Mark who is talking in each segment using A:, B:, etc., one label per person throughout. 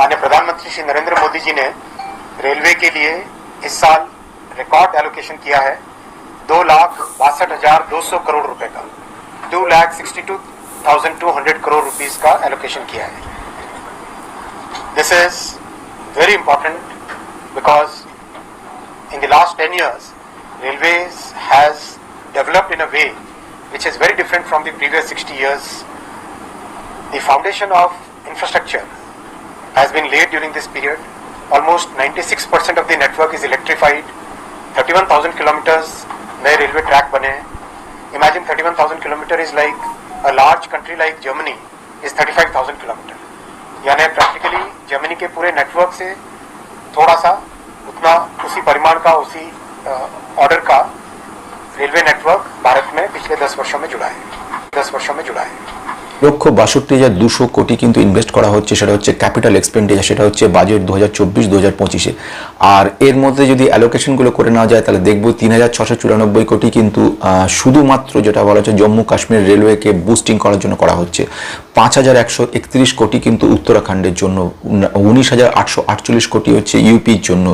A: माननीय प्रधानमंत्री श्री नरेंद्र मोदी जी ने रेलवे के लिए इस साल रिकॉर्ड एलोकेशन किया है दो लाख बासठ हज़ार दो सौ करोड़ रुपए का। Two lakh sixty two thousand two hundred crore rupees का एलोकेशन किया है। This is very important because in the last ten years railway has developed in a way which is very different from the previous sixty years the foundation of infrastructure has been laid during this period. Almost 96% of the network is electrified. 31,000 kilometers नए railway track बने हैं. Imagine 31,000 kilometer is like a large country like Germany is 35,000 kilometer. यानी practically Germany के पूरे network से थोड़ा सा उतना उसी परिमाण का उसी ऑर्डर का रेलवे नेटवर्क भारत में पिछले दस वर्षों में जुड़ा है दस वर्षों में जुड़ा है
B: লক্ষ বাষট্টি হাজার দুশো কোটি কিন্তু ইনভেস্ট করা হচ্ছে, সেটা হচ্ছে ক্যাপিটাল এক্সপেন্ডিচার সেটা হচ্ছে বাজেট দু হাজার চব্বিশ দু হাজার পঁচিশে। আর এর মধ্যে যদি অ্যালোকেশনগুলো করে নেওয়া যায়, তাহলে দেখব তিন হাজার ছশো চুরানব্বই কোটি কিন্তু শুধুমাত্র যেটা বলা হচ্ছে জম্মু কাশ্মীর রেলওয়েকে বুস্টিং করার জন্য করা হচ্ছে। পাঁচ হাজার একশো একত্রিশ কোটি কিন্তু উত্তরাখণ্ডের জন্য, উনিশ হাজার আটশো আটচল্লিশ কোটি হচ্ছে ইউপির জন্য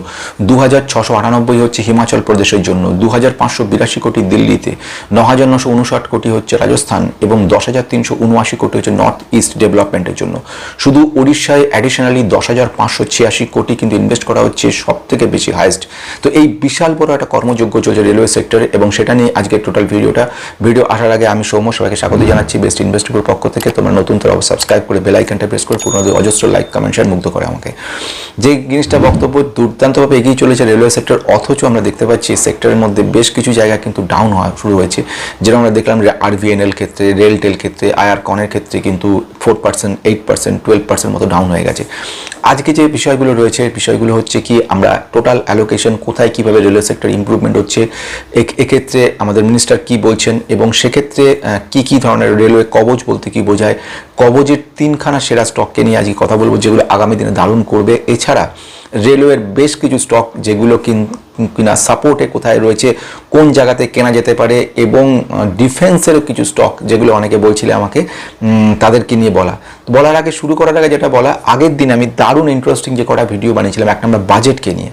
B: দু হাজার ছশো আটানব্বই হচ্ছে হিমাচল প্রদেশের জন্য দু হাজার পাঁচশো বিরাশি কোটি দিল্লিতে ন হাজার নশো উনষাট কোটি হচ্ছে রাজস্থান, এবং দশ হাজার তিনশো উনআশি কোটি হচ্ছে নর্থ ইস্ট ডেভেলপমেন্টের জন্য। শুধু উড়িষ্যায় অ্যাডিশনালি দশ হাজার পাঁচশো ছিয়াশি কোটি কিন্তু ইনভেস্ট করা হচ্ছে সব থেকে বেশি হাইস্ট তো এই বিশাল বড় একটা কর্মযোগ্য চলছে রেলওয়ে সেক্টরে এবং সেটা নিয়ে আজকে টোটাল ভিডিওটা ভিডিও আসার আগে আমি সৌম্য সবাইকে স্বাগত জানাচ্ছি বেস্ট ইনভেস্টর পক্ষ থেকে। তোমরা নতুন তরফ সাবস্ক্রাইব করে বেল আইকনটা প্রেস করে পুরো অজস্র লাইক কমেন্ট শেয়ার মুগ্ধ করে আমাকে। যে জিনিসটা বক্তব্য দুর্দান্তভাবে এগিয়ে চলেছে রেলওয়ে সেক্টর অথচ আমরা দেখতে পাচ্ছি সেক্টরের মধ্যে বেশ কিছু জায়গা কিন্তু ডাউন হওয়া শুরু হয়েছে। যেটা আমরা দেখলাম আরভিএনএল ক্ষেত্রে রেল টেল ক্ষেত্রে আয়ার কনের ক্ষেত্রে কিন্তু four percent eight percent twelve percent মতো ডাউন হয়ে গেছে। আজকে যে বিষয়গুলো রয়েছে, বিষয়গুলো হচ্ছে কি, আমরা টোটাল অ্যালোকেশন কোথায় কীভাবে রেলওয়ে সেক্টর ইমপ্রুভমেন্ট হচ্ছে এক্ষেত্রে আমাদের মিনিস্টার কি বলছেন এবং সেক্ষেত্রে কি কি ধরনের রেলওয়ে কবচ বলতে কি বোঝায়? কবচের তিনখানা সেরা স্টককে নিয়ে আজকে কথা বলব, যেগুলো আগামী দিনে দারুণ করবে। এছাড়া রেলওয়ের বেশ কিছু স্টক যেগুলো কিন- সাপোর্টে কোথায় রয়েছে, কোন জায়গাতে কেনা যেতে পারে এবং ডিফেন্সেরও কিছু স্টক যেগুলো অনেকে বলছিলে আমাকে তাদেরকে নিয়ে বলা। বলার আগে, শুরু করার আগে যেটা বলা, আগের দিন আমি দারুণ ইন্টারেস্টিং যে কটা ভিডিও বানিয়েছিলাম, এক নম্বর বাজেটকে নিয়ে।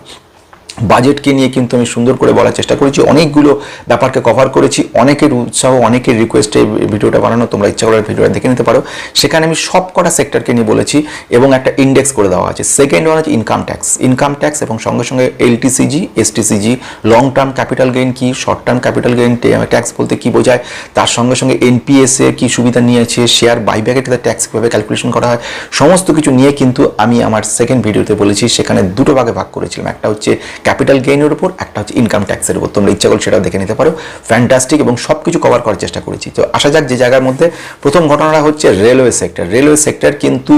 B: বাজেটকে নিয়ে কিন্তু আমি সুন্দর করে বলার চেষ্টা করেছি। অনেকগুলো ব্যাপারকে কভার করেছি। অনেকের উৎসাহ, অনেকের রিকোয়েস্টে ভিডিওটা বানানো। তোমরা ইচ্ছা করে ভিডিওটা দেখে নিতে পারো। সেখানে আমি সব কটা সেক্টরকে নিয়ে বলেছি এবং একটা ইন্ডেক্স করে দেওয়া আছে। সেকেন্ড ওয়ান হচ্ছে ইনকাম ট্যাক্স ইনকাম ট্যাক্স এবং সঙ্গে সঙ্গে LTCG STCG long term capital gain কি short term capital gain tax বলতে কি বোঝায়? তার সঙ্গে সঙ্গে এনপিএস কি সুবিধা নিয়েছে? শেয়ার বাইব্যাকের ট্যাক্স কীভাবে ক্যালকুলেশন করা হয়? সমস্ত কিছু নিয়ে কিন্তু আমি আমার সেকেন্ড ভিডিওতে বলেছি। সেখানে দুটো ভাগে ভাগ করেছিলাম। একটা হচ্ছে ক্যাপিটাল গেইনের উপর, একটা হচ্ছে ইনকাম ট্যাক্সের উপর। তোমরা ইচ্ছা করলে সেটাও দেখে নিতে পারো। ফ্যান্টাস্টিক এবং সব কিছু কভার করার চেষ্টা করেছি। তো আসা যাক যে জায়গার মধ্যে প্রথম ঘটনাটা হচ্ছে রেলওয়ে সেক্টর রেলওয়ে সেক্টর কিন্তু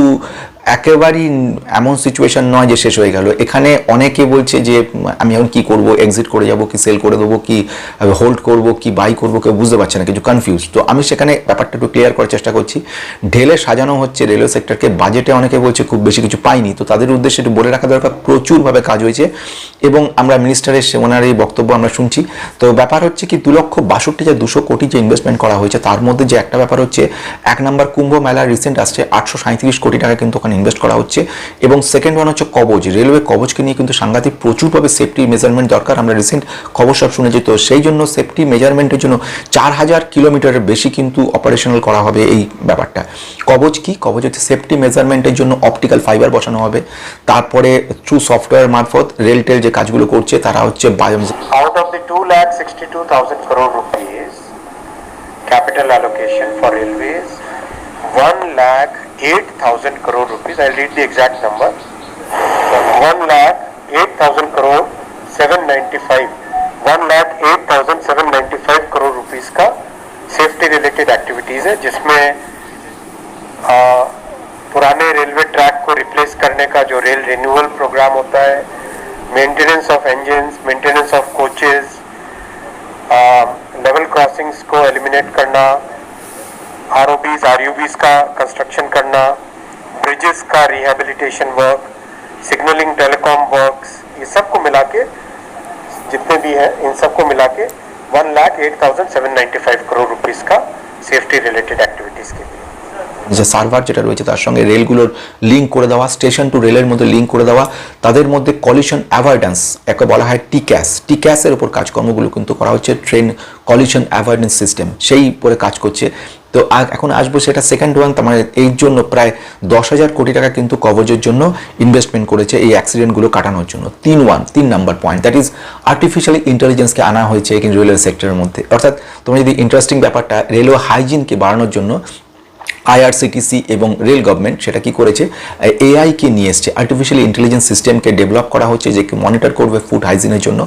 B: একেবারেই এমন সিচুয়েশন নয় যে শেষ হয়ে গেল। এখানে অনেকে বলছে যে, আমি এখন কি করব? এক্সিট করে যাব? কি সেল করে দেবো? কি হোল্ড করব? কি বাই করব? কেউ বুঝতে পারছে না, কিছু কনফিউজ তো আমি সেখানে ব্যাপারটা একটু ক্লিয়ার করার চেষ্টা করছি। ঢেলে সাজানো হচ্ছে রেলওয়ে সেক্টরকে বাজেটে অনেকে বলছে খুব বেশি কিছু পাইনি। তো তাদের উদ্দেশ্যে একটু বলে রাখা দরকার, প্রচুরভাবে কাজ হয়েছে এবং আমরা মিনিস্টারের সে- ওনার এই বক্তব্য আমরা শুনছি। তো ব্যাপার হচ্ছে কি, দু লক্ষ বাষট্টি যে দুশো কোটি যে ইনভেস্টমেন্ট করা হয়েছে, তার মধ্যে যে একটা ব্যাপার হচ্ছে, এক নম্বর কুম্ভ মেলা রিসেন্ট আসছে, আটশো সাঁত্রিশ কোটি টাকা কিন্তু ওখানে ইনভেস্ট করা হচ্ছে। এবং সেকেন্ড ওয়ান হচ্ছে কবচ রেলওয়ে কবচকে নিয়ে কিন্তু সাংঘাতিক প্রচুরভাবে সেফটি মেজারমেন্ট দরকার। আমরা রিসেন্ট খবর সব শুনেছি। তো সেই জন্য সেফটি মেজারমেন্টের জন্য চার হাজার কিলোমিটারের বেশি কিন্তু অপারেশনাল করা হবে এই ব্যাপারটা। কবচ কি? কবচ হচ্ছে সেফটি মেজারমেন্টের জন্য অপটিক্যাল ফাইবার বসানো হবে। তারপরে থ্রু সফটওয়্যার মারফত রেল টেল যে কাজগুলো করছে তারা হচ্ছে বায়ো
A: out of the 2 lakh 62,000 crore rupees capital allocation for railways, 1 lakh 8,000 crore rupees, I'll read the exact number. 1 lakh 8,000 crore 795, 1 lakh 8,795 crore rupees का सेफ्टी रिलेटेड एक्टिविटीज़ है जिसमें आ, पुराने रेलवे ट्रैक को रिप्लेस करने का जो रेल रिन्यूअल प्रोग्राम होता है maintenance of engines maintenance of coaches level crossings को एलिमिनेट करना आर ओ का कंस्ट्रक्शन करना ब्रिजेस का rehabilitation work signalling telecom works ये सबको मिला के जितने भी हैं इन सबको मिला के one lakh eight thousand seven ninety five crore rupees का सेफ्टी रिलेटेड एक्टिविटीज के लिए
B: যে সার্ভার যেটা রয়েছে তার সঙ্গে রেলগুলোর লিঙ্ক করে দেওয়া স্টেশন টু রেলের মধ্যে লিঙ্ক করে দেওয়া তাদের মধ্যে কলিশন অ্যাভয়েডেন্স একে বলা হয় টিক্যাস টিক্যাসের উপর কাজকর্মগুলো কিন্তু করা হচ্ছে ট্রেন কলিশন অ্যাভয়েডেন্স সিস্টেম সেই উপরে কাজ করছে তো এখন আসব সেটা সেকেন্ড ওয়ান তার মানে এই জন্য প্রায় দশ হাজার কোটি টাকা কিন্তু কবজের জন্য ইনভেস্টমেন্ট করেছে এই অ্যাক্সিডেন্টগুলো কাটানোর জন্য। তিন ওয়ান তিন number point that is artificial ইন্টেলিজেন্সকে আনা হয়েছে কিন্তু রেলওয়ে সেক্টরের মধ্যে। অর্থাৎ তোমার যদি ইন্টারেস্টিং ব্যাপারটা রেলওয়ে হাইজিনকে বাড়ানোর জন্য আইআরসিটিসি এবং রেল গভর্নমেন্ট সেটা কি করেছে? এআইকে নিয়ে এসছে। আর্টিফিশিয়াল ইন্টেলিজেন্স সিস্টেমকে ডেভেলপ করা হচ্ছে যে মনিটর করবে ফুড হাইজিনের জন্য।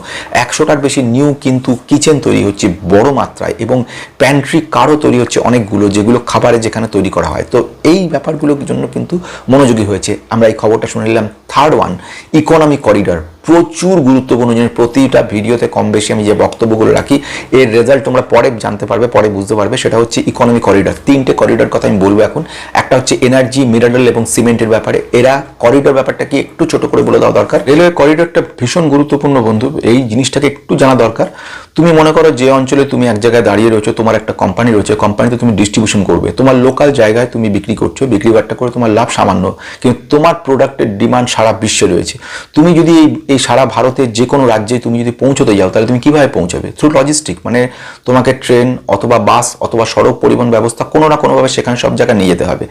B: একশোটার বেশি নিউ কিন্তু কিচেন তৈরি হচ্ছে বড় মাত্রায় এবং প্যান্ট্রি কারও তৈরি হচ্ছে অনেকগুলো যেগুলো খাবারে যেখানে তৈরি করা হয়। তো এই ব্যাপারগুলোর জন্য কিন্তু মনোযোগী হয়েছে। আমরা এই খবরটা শুনে নিলাম। থার্ড ওয়ান ইকোনমি করিডর প্রচুর গুরুত্বপূর্ণ জিনিস। প্রতিটা ভিডিওতে কম বেশি আমি যে বক্তব্যগুলো রাখি, এর রেজাল্ট তোমরা পরে জানতে পারবে, পরে বুঝতে পারবে। সেটা হচ্ছে ইকোনমি করিডর তিনটে করিডর কথা আমি বলব এখন। একটা হচ্ছে এনার্জি মিনারেল এবং সিমেন্টের ব্যাপারে। এরা করিডর ব্যাপারটা কি একটু ছোট করে বলে দেওয়া দরকার। রেলওয়ে করিডরটা ভীষণ গুরুত্বপূর্ণ বন্ধু। এই জিনিসটাকে একটু জানা দরকার। তুমি মনে করো যে অঞ্চলে তুমি এক জায়গায় দাঁড়িয়ে রয়েছো, তোমার একটা কোম্পানি রয়েছে কোম্পানিতে তুমি ডিস্ট্রিবিউশন করবে, তোমার লোকাল জায়গায় তুমি বিক্রি করছ, বিক্রি বাট্টা করে তোমার লাভ সামান্য, কিন্তু তোমার প্রোডাক্টের ডিমান্ড সারা বিশ্বে রয়েছে। তুমি যদি এই এই সারা ভারতের যে কোনো রাজ্যে তুমি যদি পৌঁছতে যাও, তাহলে তুমি কীভাবে পৌঁছাবে? থ্রু লজিস্টিক মানে তোমাকে ট্রেন অথবা বাস অথবা সড়ক পরিবহন ব্যবস্থা কোনো না কোনোভাবে সেখানে সব জায়গায় নিয়ে যেতে হবে।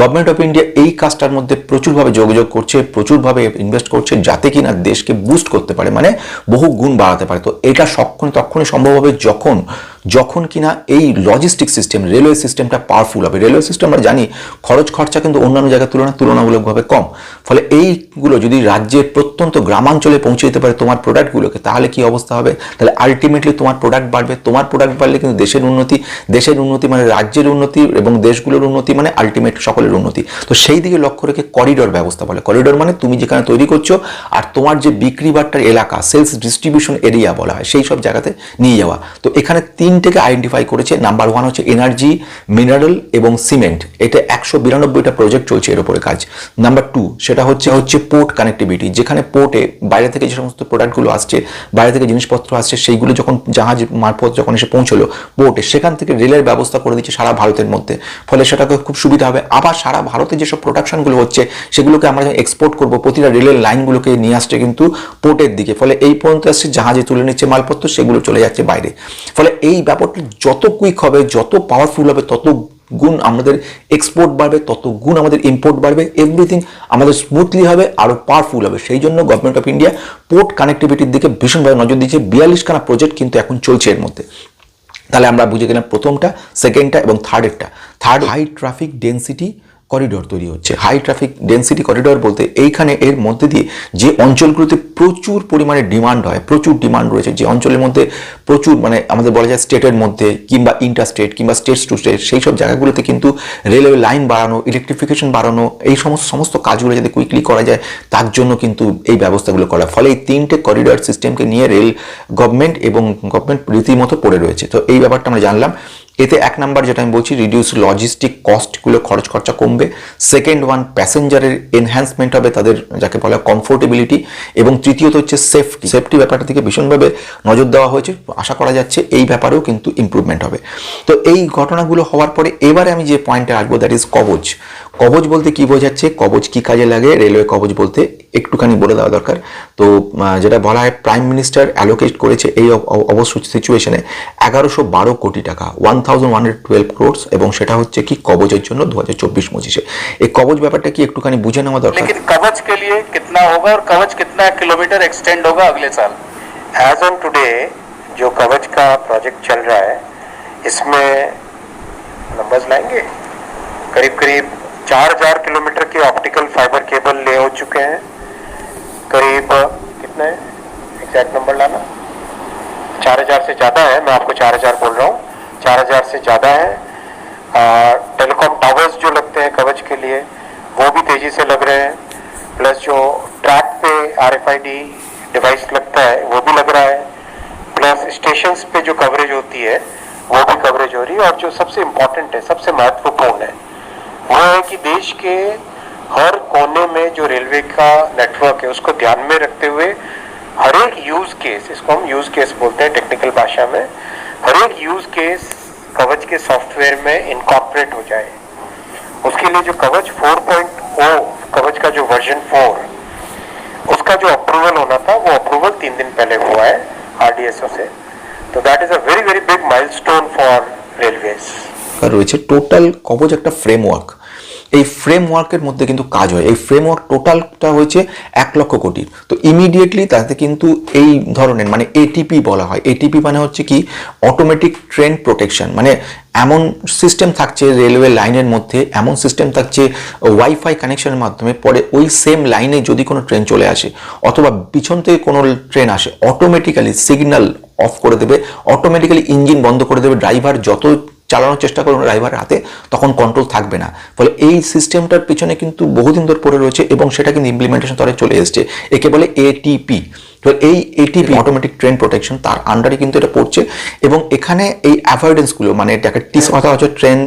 B: গভর্নমেন্ট অফ ইন্ডিয়া এই কাজটার মধ্যে প্রচুরভাবে যোগাযোগ করছে, প্রচুরভাবে ইনভেস্ট করছে, যাতে কিনা দেশকে বুস্ট করতে পারে মানে বহু গুণ বাড়াতে পারে। তো এটা সক্ষণ তখনই সম্ভব হবে যখন যখন কিনা এই লজিস্টিক সিস্টেম রেলওয়ে সিস্টেমটা পাওয়ারফুল হবে। রেলওয়ে সিস্টেম আমরা জানি খরচ খরচা কিন্তু অন্যান্য জায়গার তুলনায় তুলনামূলকভাবে কম। ফলে এইগুলো যদি রাজ্যের প্রত্যন্ত গ্রামাঞ্চলে পৌঁছে দিতে পারে তোমার প্রোডাক্টগুলোকে তাহলে কি অবস্থা হবে? তাহলে আলটিমেটলি তোমার প্রোডাক্ট বাড়বে। তোমার প্রোডাক্ট বাড়লে কিন্তু দেশের উন্নতি দেশের উন্নতি মানে রাজ্যের উন্নতি এবং দেশগুলোর উন্নতি মানে আলটিমেট সকলের উন্নতি। তো সেই দিকে লক্ষ্য রেখে করিডোর ব্যবস্থা বলে। করিডোর মানে তুমি যেখানে তৈরি করছ আর তোমার যে বিক্রি বাট্টার এলাকা সেলস ডিস্ট্রিবিউশন এরিয়া বলা হয়, সেই সব জায়গাতে নিয়ে যাওয়া। তো এখানে তিনটেকে আইডেন্টিফাই করেছে। নাম্বার ওয়ান হচ্ছে এনার্জি মিনারেল এবং সিমেন্ট এটা একশো বিরানব্বইটা প্রজেক্ট চলছে এর উপরে কাজ। নাম্বার টু সেটা হচ্ছে হচ্ছে পোর্ট কানেক্টিভিটি যেখানে পোর্টে বাইরে থেকে যে সমস্ত প্রোডাক্টগুলো আসছে, বাইরে থেকে জিনিসপত্র আসছে, সেইগুলো যখন জাহাজ মারফত যখন এসে পৌঁছলো পোর্টে সেখান থেকে রেলের ব্যবস্থা করে দিচ্ছে সারা ভারতের মধ্যে। ফলে সেটাকে খুব সুবিধা হবে। আবার সারা ভারতে যেসব প্রোডাকশনগুলো হচ্ছে, সেগুলোকে আমরা এক্সপোর্ট করব, প্রতিটা রেলের লাইনগুলোকে নিয়ে আসছে কিন্তু পোর্টের দিকে। ফলে এই পর্যন্ত আসছে জাহাজে তুলে নিচ্ছে মালপত্র, সেগুলো চলে যাচ্ছে বাইরে। ফলে এই ব্যাপারটা যত কুইক হবে, যত পাওয়ারফুল হবে, তত গুণ আমাদের এক্সপোর্ট বাড়বে, তত গুণ আমাদের ইম্পোর্ট বাড়বে এভরিথিং আমাদের স্মুথলি হবে আরও পাওয়ারফুল হবে। সেই জন্য গভর্নমেন্ট অফ ইন্ডিয়া পোর্ট কানেক্টিভিটির দিকে ভীষণভাবে নজর দিচ্ছে বিয়াল্লিশখানা প্রজেক্ট কিন্তু এখন চলছে এর মধ্যে। তাহলে আমরা বুঝে গেলাম প্রথমটা সেকেন্ডটা এবং থার্ডেরটা third high traffic density corridor তৈরি হচ্ছে। হাই ট্রাফিক ডেন্সিটি করিডোর বলতে এইখানে এর মধ্যে দিয়ে যে অঞ্চলগুলোতে প্রচুর পরিমাণে ডিমান্ড হয়, প্রচুর ডিমান্ড রয়েছে, যে অঞ্চলের মধ্যে প্রচুর মানে আমাদের বলা যায় স্টেটের মধ্যে কিংবা ইন্টার স্টেট কিংবা স্টেট টু স্টেট সেই সব জায়গাগুলোতে কিন্তু রেলওয়ে লাইন বাড়ানো ইলেকট্রিফিকেশন বাড়ানো, এই সমস্ত সমস্ত কাজগুলো যাতে কুইকলি করা যায়, তার জন্য কিন্তু এই ব্যবস্থাগুলো করা। ফলে এই তিনটে করিডোর সিস্টেমকে নিয়ে রেল গভর্নমেন্ট এবং গভর্নমেন্ট রীতিমতো পড়ে রয়েছে। তো এই ব্যাপারটা আমরা জানলাম। এতে এক নাম্বার যেটা আমি বলছি রিডিউস লজিস্টিক কস্টগুলো খরচ খরচা কমবে। সেকেন্ড ওয়ান প্যাসেঞ্জারের এনহ্যান্সমেন্ট হবে তাদের যাকে বলা কমফোর্টেবিলিটি এবং তৃতীয়ত হচ্ছে সেফটি সেফটি ব্যাপারটা থেকে ভীষণভাবে নজর দেওয়া হয়েছে, আশা করা যাচ্ছে এই ব্যাপারেও কিন্তু ইম্প্রুভমেন্ট হবে। তো এই ঘটনাগুলো হওয়ার পরে এবারে আমি যে পয়েন্টে আসব দ্যাট ইজ কবচ কবচ বলতে কি বোঝাচ্ছে কবচ কি কাজে লাগে রেলওয়ে কবচ বলতে একটুখানি বলে দেওয়া দরকার তো আহ, যেটা বলা হয় প্রাইম মিনিস্টার অ্যালোকেট করেছে এই অব- অব- অবশ্য সিচুয়েশনে এগারোশো বারো কোটি টাকা one thousand one hundred twelve crores এবং সেটা হচ্ছে কি কবচের জন্য দু হাজার চব্বিশ পঁচিশে এই কবচ ব্যাপারটা কি একটুখানি বুঝে নেওয়া দরকার
C: लेकिन कवच के लिए कितना होगा और कवच कितना किलोमीटर एक्सटेंड होगा अगले साल
D: एज ऑन टुडे जो कवच का प्रोजेक्ट चल रहा है इसमें नंबर्स लाएंगे करीब करीब चार हज़ार किलोमीटर के ऑप्टिकल फाइबर केबल ले हो चुके हैं। करीब, कितना एग्जैक्ट नंबर लाना। चार हज़ार से ज़्यादा है, मैं आपको चार हज़ार बोल रहा हूँ। चार हज़ार से ज़्यादा है। टेलीकॉम टावर्स जो लगते हैं कवच के लिए, वो भी तेज़ी से लग रहे हैं। प्लस जो ट्रैक पे आरएफआईडी डिवाइस लगता है, वो भी लग रहा है। प्लस स्टेशन पे जो कवरेज होती है, वो भी कवरेज हो रही है। और जो सबसे इम्पोर्टेंट है, सबसे महत्वपूर्ण है वो है कि देश के हर कोने में जो रेलवे का नेटवर्क है, उसको ध्यान में रखते हुए हर एक यूज़ केस इसको हम यूज़ केस बोलते हैं टेक्निकल भाषा में, हर एक यूज़ केस कवच के सॉफ्टवेयर में इनकॉर्पोरेट हो जाए। उसके लिए जो कवच 4.0 कवच का जो वर्जन 4 उसका जो अप्रूवल होना था, वो अप्रूवल तीन दिन पहले हुआ है आरडीएसओ से। तो that is a very very big milestone for railways
B: রয়েছে টোটাল কবচ একটা ফ্রেমওয়ার্ক এই ফ্রেমওয়ার্কের মধ্যে কিন্তু কাজ হয়। এই ফ্রেমওয়ার্ক টোটালটা হয়েছে এক লক্ষ কোটির তো ইমিডিয়েটলি তাতে কিন্তু এই ধরনের মানে এটিপি বলা হয়। এটিপি মানে হচ্ছে কি অটোমেটিক ট্রেন প্রোটেকশন মানে এমন সিস্টেম থাকছে রেলওয়ে লাইনের মধ্যে, এমন সিস্টেম থাকছে ওয়াইফাই কানেকশনের মাধ্যমে, পরে ওই সেম লাইনে যদি কোনো ট্রেন চলে আসে, অথবা পিছন থেকে কোনো ট্রেন আসে অটোমেটিক্যালি সিগন্যাল অফ করে দেবে অটোমেটিক্যালি ইঞ্জিন বন্ধ করে দেবে ড্রাইভার যত চালানোর চেষ্টা করুন ড্রাইভারের হাতে তখন কন্ট্রোল থাকবে না। ফলে এই সিস্টেমটার পিছনে কিন্তু বহুদিন ধরে পড়ে রয়েছে এবং সেটা কিন্তু ইমপ্লিমেন্টেশন স্তরে চলে এসেছে একে বলে এটিপি তো এই এটিপি অটোমেটিক ট্রেন প্রোটেকশন তার আন্ডারে কিন্তু এটা পড়ছে এবং এখানে এই অ্যাভয়েডেন্সগুলো মানে এটাকে টিস কথা হচ্ছে ট্রেন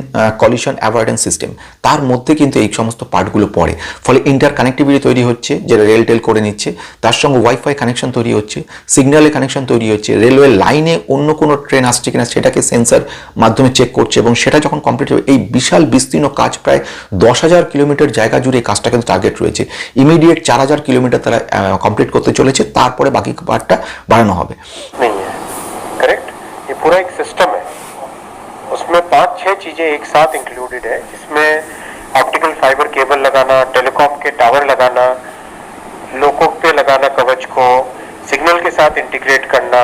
B: কলিশন অ্যাভয়েডেন্স সিস্টেম তার মধ্যে কিন্তু এই সমস্ত পার্টগুলো পড়ে। ফলে ইন্টার কানেক্টিভিটি তৈরি হচ্ছে যেটা রেল টেল করে নিচ্ছে তার সঙ্গে ওয়াইফাই কানেকশন তৈরি হচ্ছে সিগন্যালের কানেকশন তৈরি হচ্ছে রেলওয়ে লাইনে অন্য কোনো ট্রেন আসছে কিনা সেটাকে সেন্সার মাধ্যমে চেক করছে এবং সেটা যখন কমপ্লিট হবে এই বিশাল বিস্তীর্ণ কাজ প্রায় দশ হাজার কিলোমিটার জায়গা জুড়ে এই কাজটা কিন্তু টার্গেট রয়েছে ইমিডিয়েট চার হাজার কিলোমিটার তারা কমপ্লিট করতে চলেছে তারপরে বাকি পার্টটা বাড়ানো হবে
D: नहीं है करेक्ट ये पूरा एक सिस्टम है उसमें पांच छह चीजें एक साथ इंक्लूडेड है जिसमें ऑप्टिकल फाइबर केबल लगाना टेलीकॉम के टावर लगाना लोकों पे लगाना कवच को सिग्नल के साथ इंटीग्रेट करना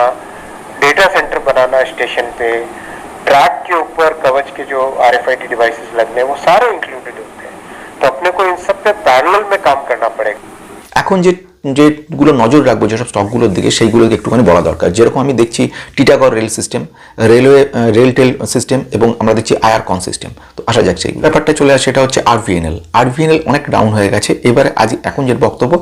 D: डेटा सेंटर बनाना स्टेशन पे ट्रैक के ऊपर कवच के जो आर डिवाइसेस लगने हैं, वो सारे इंक्लूडेड होते हैं तो अपने को इन सब पे पैरेलल में काम करना पड़ेगा
B: এখন যে যেগুলো নজর রাখব, যেসব স্টকগুলোর দিকে সেইগুলোকে একটুখানি বলা দরকার। যেরকম আমি দেখছি Titagarh rail system railway RailTel system এবং আমরা দেখছি আয়ার কন সিস্টেম তো আসা যাক সেই ব্যাপারটা চলে আসে, সেটা হচ্ছে আরভিএনএল আরভিএনএল অনেক ডাউন হয়ে গেছে। এবারে আজ এখন যে বক্তব্য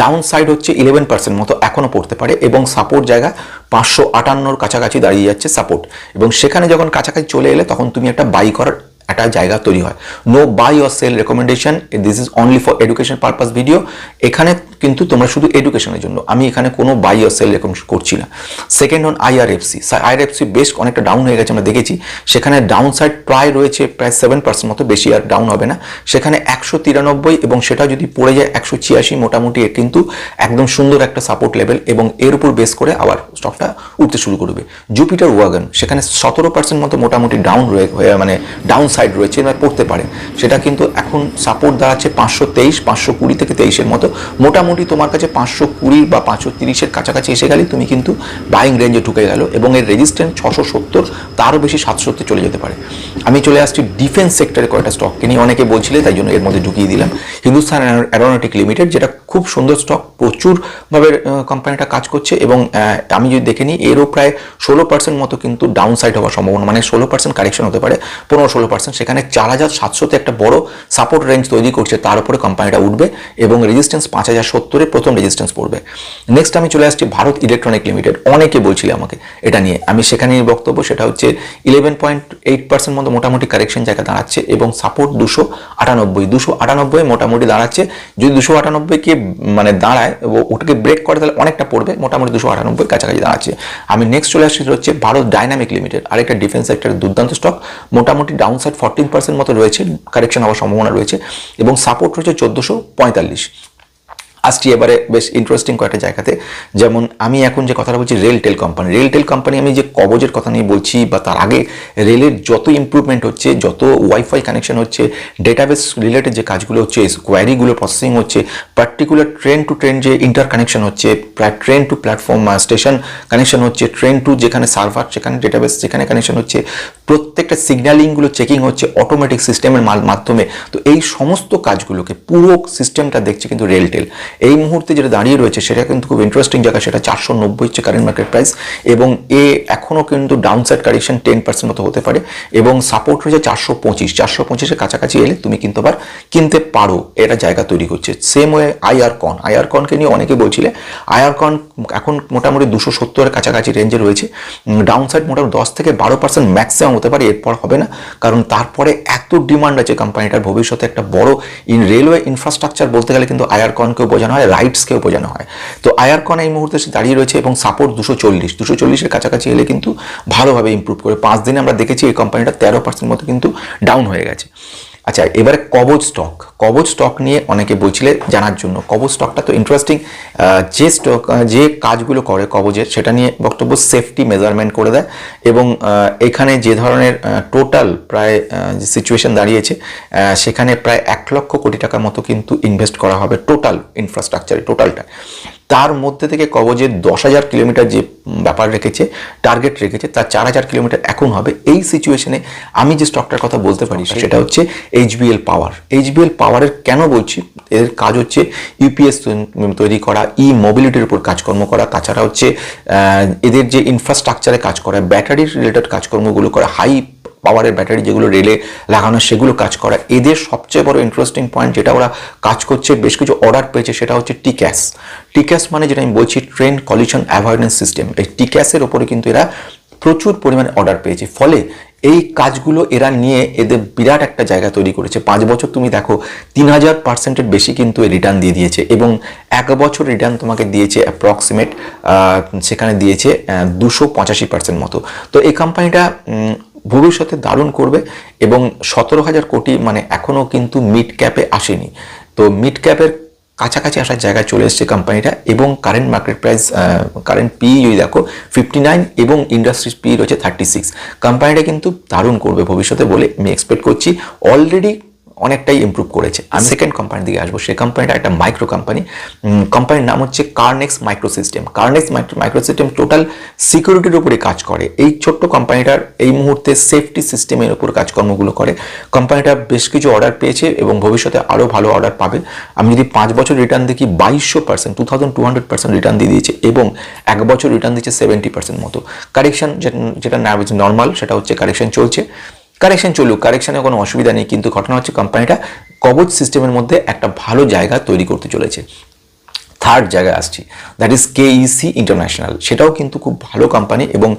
B: ডাউন সাইড হচ্ছে ইলেভেন পার্সেন্ট মতো এখনও পড়তে পারে এবং সাপোর্ট জায়গা পাঁচশো আটান্নর কাছাকাছি দাঁড়িয়ে যাচ্ছে সাপোর্ট এবং সেখানে যখন কাছাকাছি চলে এলে তখন তুমি একটা বাই করার একটা জায়গা তৈরি হয়। No buy or sell recommendation this is only for education purpose video এখানে কিন্তু তোমরা শুধু এডুকেশনের জন্য। আমি এখানে কোনো বাই অর সেল রেকমেন্ড করছি না। সেকেন্ড অন আইআরএফসি আইআরএফসি বেশ অনেকটা ডাউন হয়ে গেছে, আমরা দেখেছি। সেখানে ডাউন সাইড প্রায় রয়েছে, প্রায় সেভেন পার্সেন্ট মতো বেশি আর ডাউন হবে না। সেখানে একশো তিরানব্বই এবং সেটা যদি পড়ে যায়, একশো ছিয়াশি মোটামুটি কিন্তু একদম সুন্দর একটা সাপোর্ট লেভেল এবং এর উপর বেস করে আবার স্টকটা উঠতে শুরু করবে। জুপিটার ওয়াগন সেখানে সতেরো পার্সেন্ট মতো মোটামুটি ডাউন রয়ে মানে ডাউন সাইড রয়েছে পড়তে পারে। সেটা কিন্তু এখন সাপোর্ট দাঁড়াচ্ছে পাঁচশো তেইশ, পাঁচশো কুড়ি থেকে তেইশের মতো। মোটামুটি তোমার কাছে পাঁচশো কুড়ি বা পাঁচশো তিরিশের কাছাকাছি এসে গেলে তুমি কিন্তু বাইং রেঞ্জে ঢুকে গেল এবং এর রেজিস্ট্যান্স ছশো সত্তর, তারও বেশি সাতশোতে চলে যেতে পারে। আমি চলে আসছি ডিফেন্স সেক্টরে কয়েকটা স্টককে নিয়ে। অনেকে বলছিলে, তাই জন্য এর মধ্যে ঢুকিয়ে দিলাম। হিন্দুস্তান অ্যারোনটিক লিমিটেড যেটা খুব সুন্দর স্টক প্রচুরভাবে কোম্পানিটা কাজ করছে এবং আমি যদি দেখে নিই, এরও প্রায় ষোলো পার্সেন্ট মতো কিন্তু ডাউন সাইড হওয়ার সম্ভাবনা মানে ষোলো পার্সেন্ট কারেকশন হতে পারে, পনেরো ষোলো পার্সেন্ট সেখানে চার হাজার সাতশোতে একটা বড় সাপোর্ট রেঞ্জ তৈরি করছে, তার উপরে কোম্পানিটা উঠবে এবং রেজিস্ট্যান্স পাঁচ হাজার সত্তরে প্রথম রেজিস্ট্যান্স পড়বে। নেক্সট আমি চলে আসছি ভারত ইলেকট্রনিক লিমিটেড অনেকে বলছিলে আমাকে এটা নিয়ে। আমি সেখানে বক্তব্য, সেটা হচ্ছে ইলেভেন পয়েন্ট এইট পার্সেন্ট মতো মোটামুটি কারেকশন জায়গা দাঁড়াচ্ছে এবং সাপোর্ট দুশো আটানব্বই। দুশো আটানব্বই মোটামুটি দাঁড়াচ্ছে। যদি দুশো আটানব্বইকে মানে দাঁড়ায় ও ওটাকে ব্রেক করে, তাহলে অনেকটা পড়বে। মোটামুটি দুশো আটানব্বই কাছাকাছি দাঁড়াচ্ছে। আমি নেক্সট চলে আসছি হচ্ছে ভারত ডাইনামিক লিমিটেড আরেকটা ডিফেন্স সেক্টরের দুর্দান্ত স্টক মোটামুটি ডাউন সাইড ফোরটিন পার্সেন্ট মতো রয়েছে। কারেকশন হওয়ার সম্ভাবনা রয়েছে এবং সাপোর্ট রয়েছে চোদ্দোশো পঁয়তাল্লিশ। আসছি এবারে বেশ ইন্টারেস্টিং কয়েকটা জায়গাতে। যেমন আমি এখন যে কথাটা বলছি RailTel company RailTel company আমি যে কবজের কথা নিয়ে বলছি বা তার আগে রেলের যত ইম্প্রুভমেন্ট হচ্ছে, যত ওয়াইফাই কানেকশন হচ্ছে ডেটাবেস রিলেটেড যে কাজগুলো হচ্ছে কোয়ারিগুলো প্রসেসিং হচ্ছে পার্টিকুলার ট্রেন টু ট্রেন যে ইন্টার কানেকশন হচ্ছে train to platform station connection হচ্ছে ট্রেন টু যেখানে সার্ভার সেখানে ডেটাবেস যেখানে কানেকশন হচ্ছে, প্রত্যেকটা সিগন্যালিংগুলো চেকিং হচ্ছে অটোমেটিক সিস্টেমের মাধ্যমে। তো এই সমস্ত কাজগুলোকে পুরো সিস্টেমটা দেখছে কিন্তু রেল টেল এই মুহূর্তে যেটা দাঁড়িয়ে রয়েছে সেটা কিন্তু খুব ইন্টারেস্টিং জায়গা, সেটা চারশো নব্বই হচ্ছে কারেন্ট মার্কেট প্রাইস এবং এ এখনও কিন্তু down side correction ten percent মতো হতে পারে এবং সাপোর্ট রয়েছে চারশো পঁচিশ। চারশো পঁচিশের কাছাকাছি এলে তুমি কিন্তু আবার কিনতে পারো, এটা জায়গা তৈরি করছে সেম ওয়ে আইআর কন আইআর কনকে নিয়ে অনেকে বলছিলে আইআর কন এখন মোটামুটি দুশো সত্তরের কাছাকাছি রেঞ্জে রয়েছে। ডাউন সাইড মোটামুটি দশ থেকে বারো পার্সেন্ট ম্যাক্সিমাম হতে পারে, এরপর হবে না। কারণ তারপরে এত ডিমান্ড আছে কোম্পানিটার ভবিষ্যতে একটা বড় ইন রেলওয়ে ইনফ্রাস্ট্রাকচার বলতে গেলে কিন্তু আয়ার কনকেও বোঝানো হয় রাইটসকেও বোঝানো হয়। তো আয়ারকন এই মুহূর্তে সে দাঁড়িয়ে রয়েছে এবং সাপোর্ট দুশো চল্লিশ। দুশো চল্লিশের কাছাকাছি এলে কিন্তু ভালোভাবে ইম্প্রুভ করে, পাঁচ দিনে আমরা দেখেছি এই কোম্পানিটা তেরো পার্সেন্ট মতো কিন্তু ডাউন হয়ে গেছে। আচ্ছা এবারে কবজ স্টক কবজ স্টক নিয়ে অনেকে বলছিলে জানার জন্য। কবজ স্টকটা তো ইন্টারেস্টিং যে স্টক যে কাজগুলো করে কবজের, সেটা নিয়ে বক্তব্য সেফটি মেজারমেন্ট করে দেয় এবং এখানে যে ধরনের টোটাল প্রায় যে সিচুয়েশন দাঁড়িয়েছে সেখানে প্রায় এক লক্ষ কোটি টাকার মতো কিন্তু ইনভেস্ট করা হবে টোটাল ইনফ্রাস্ট্রাকচারে টোটালটা তার মধ্যে থেকে কবজের দশ হাজার কিলোমিটার যে ব্যাপার রেখেছে টার্গেট রেখেছে তার চার হাজার কিলোমিটার এখন হবে। এই সিচুয়েশনে আমি যে স্টকটার কথা বলতে পারি সেটা হচ্ছে এইচবিএল পাওয়ার এইচবিএল পাওয়ারের কেন বলছি? এর কাজ হচ্ছে ইউপিএস তৈরি করা ই মোবিলিটির উপর কাজকর্ম করা তাছাড়া হচ্ছে এদের যে ইনফ্রাস্ট্রাকচারে কাজ করা ব্যাটারির রিলেটেড কাজকর্মগুলো করা হাই পাওয়ারের ব্যাটারি যেগুলো রেলে লাগানো, সেগুলো কাজ করা। এদের সবচেয়ে বড় ইন্টারেস্টিং পয়েন্ট যেটা ওরা কাজ করছে, বেশ কিছু অর্ডার পেয়েছে, সেটা হচ্ছে টিক্যাস টিক্যাস মানে যেটা আমি বলছি ট্রেন কলিশন অ্যাভয়েডেন্স সিস্টেম এই টিক্যাসের ওপরে কিন্তু এরা প্রচুর পরিমাণে অর্ডার পেয়েছে। ফলে এই কাজগুলো এরা নিয়ে এদের বিরাট একটা জায়গা তৈরি করেছে। পাঁচ বছর তুমি দেখো, তিন হাজার পার্সেন্টের বেশি কিন্তু রিটার্ন দিয়ে দিয়েছে এবং এক বছর রিটার্ন তোমাকে দিয়েছে অ্যাপ্রক্সিমেট সেখানে দিয়েছে দুশো পঁচাশি পার্সেন্ট মতো। তো এই কোম্পানিটা ভবিষ্যতে দারুণ করবে এবং সতেরো হাজার কোটি মানে এখনও কিন্তু মিড ক্যাপে আসেনি। তো মিড ক্যাপের কাছাকাছি আসার জায়গায় চলে এসছে কোম্পানিটা এবং current market price current P যদি দেখো ফিফটি নাইন এবং ইন্ডাস্ট্রিজ পি রয়েছে থার্টি সিক্স কোম্পানিটা কিন্তু দারুণ করবে ভবিষ্যতে বলে আমি এক্সপেক্ট করছি। অলরেডি অনেকটাই ইমপ্রুভ করেছে। আমি সেকেন্ড কোম্পানি দিকে আসব সেই কোম্পানিটা একটা মাইক্রো কোম্পানি কোম্পানির নাম হচ্ছে Kernex micro system Kernex micro micro system total সিকিউরিটির উপরে কাজ করে। এই ছোট্ট কোম্পানিটার এই মুহূর্তে সেফটি সিস্টেমের উপর কাজকর্মগুলো করে। কোম্পানিটা বেশ কিছু অর্ডার পেয়েছে এবং ভবিষ্যতে আরও ভালো অর্ডার পাবে। আমি যদি পাঁচ বছর রিটার্ন দেখি বাইশশো percent two thousand two hundred percent return দিয়ে দিয়েছে এবং এক বছর রিটার্ন দিচ্ছে সেভেন্টি পার্সেন্ট মতো। কারেকশন যেটা নর্মাল সেটা হচ্ছে কারেকশন চলছে। কারেকশন চলুক কারেকশনে কোনো অসুবিধা নেই, কিন্তু ঘটনা হচ্ছে কোম্পানিটা কবচ সিস্টেমের মধ্যে একটা ভালো জায়গা তৈরি করতে চলেছে। থার্ড জায়গায় আসছি। দ্যাট ইজ কেইসি ইন্টারন্যাশনাল সেটাও কিন্তু খুব ভালো কোম্পানি এবং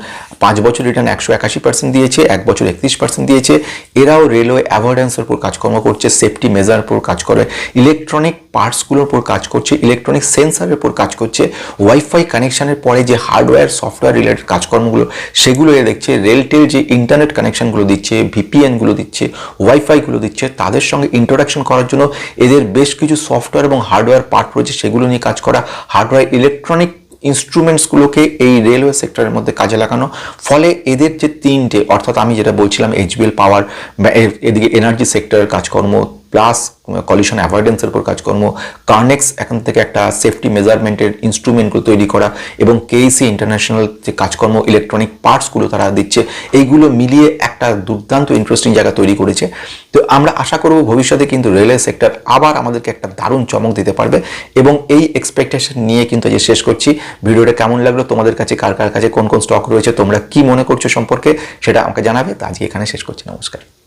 B: পাঁচ বছর রিটার্ন একশো একাশি পার্সেন্ট দিয়েছে, এক বছর একত্রিশ পার্সেন্ট দিয়েছে। এরাও রেলওয়ে অ্যাভয়েডেন্সের উপর কাজকর্ম করছে সেফটি মেজার উপর কাজ করে ইলেকট্রনিক পার্টসগুলোর উপর কাজ করছে ইলেকট্রনিক সেন্সারের উপর কাজ করছে। ওয়াইফাই কানেকশানের পরে যে হার্ডওয়্যার সফটওয়্যার রিলেটেড কাজকর্মগুলো, সেগুলো এ দেখছে। রেলটেল যে ইন্টারনেট কানেকশনগুলো দিচ্ছে ভিপিএনগুলো দিচ্ছে ওয়াইফাইগুলো দিচ্ছে, তাদের সঙ্গে ইন্টারাকশন করার জন্য এদের বেশ কিছু সফটওয়্যার এবং হার্ডওয়্যার পার্ট রয়েছে, সেগুলো নিয়ে কাজ করা হার্ডওয়্যার ইলেকট্রনিক ইনস্ট্রুমেন্টসগুলোকে এই রেলওয়ে সেক্টরের মধ্যে কাজে লাগানো। ফলে এদের যে তিনটে, অর্থাৎ আমি যেটা বলছিলাম এইচবিএল পাওয়ার এদিকে এনার্জি সেক্টরের কাজকর্ম প্লাস কলিশন অ্যাভয়েডেন্সের উপর কাজকর্ম কার্নেক্স এখান থেকে একটা সেফটি মেজারমেন্টের ইনস্ট্রুমেন্টগুলো তৈরি করা এবং কেইসি ইন্টারন্যাশনাল যে কাজকর্ম ইলেকট্রনিক পার্টসগুলো তারা দিচ্ছে, এইগুলো মিলিয়ে একটা দুর্দান্ত ইন্টারেস্টিং জায়গা তৈরি করেছে। তো আমরা আশা করব ভবিষ্যতে কিন্তু রেলওয়ে সেক্টর আবার আমাদেরকে একটা দারুণ চমক দিতে পারবে এবং এই এক্সপেকটেশন নিয়ে কিন্তু আজ শেষ করছি। ভিডিওটা কেমন লাগল? তোমাদের কাছে কার কার কাছে কোন কোন স্টক রয়েছে? তোমরা কি মনে করছ সম্পর্কে? সেটা আমাকে জানাবে। তো আজকে এখানে শেষ করছি। নমস্কার।